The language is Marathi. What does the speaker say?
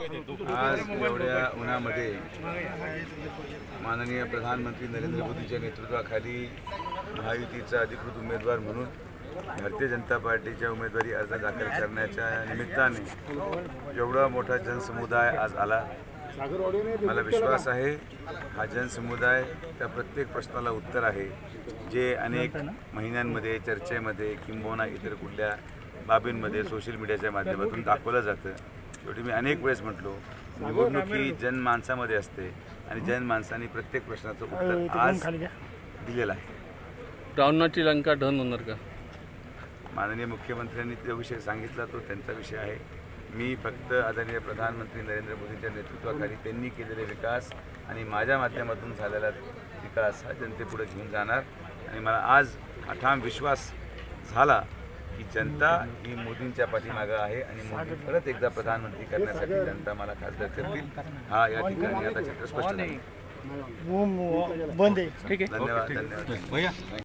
आज एवढ्या उन्हामध्ये माननीय प्रधानमंत्री नरेंद्र मोदींच्या नेतृत्वाखाली महायुतीचा अधिकृत उमेदवार म्हणून भारतीय जनता पार्टीच्या उमेदवारी अर्ज दाखल करण्याच्या निमित्ताने एवढा मोठा जनसमुदाय आज आला. मला विश्वास आहे हा जनसमुदाय त्या प्रत्येक प्रश्नाला उत्तर आहे. जे अनेक महिन्यांमध्ये चर्चेमध्ये किंबहुना इतर कुठल्या बाबींमध्ये सोशल मीडियाच्या माध्यमातून दाखवलं जातं. शेवटी मी अनेक वेळेस म्हटलो निवडणूक ही जनमानसामध्ये असते आणि जनमानसाने प्रत्येक प्रश्नाचं उत्तर आज दिलेलं आहे. रावणाची लंका ढन होणार का? माननीय मुख्यमंत्र्यांनी जो विषय सांगितला तो त्यांचा विषय आहे. मी फक्त आदरणीय प्रधानमंत्री नरेंद्र मोदींच्या नेतृत्वाखाली त्यांनी केलेले विकास आणि माझ्या माध्यमातून झालेला विकास हा जनतेपुढे घेऊन जाणार. आणि मला आज हा ठाम विश्वास झाला की जनता ही मोदींच्या पाठीमागं आहे आणि मोदी परत एकदा प्रधानमंत्री करण्यासाठी जनता मला खासदार करतील हा या ठिकाणी आता चित्र स्पष्ट झालं. बंद आहे. धन्यवाद धन्यवाद.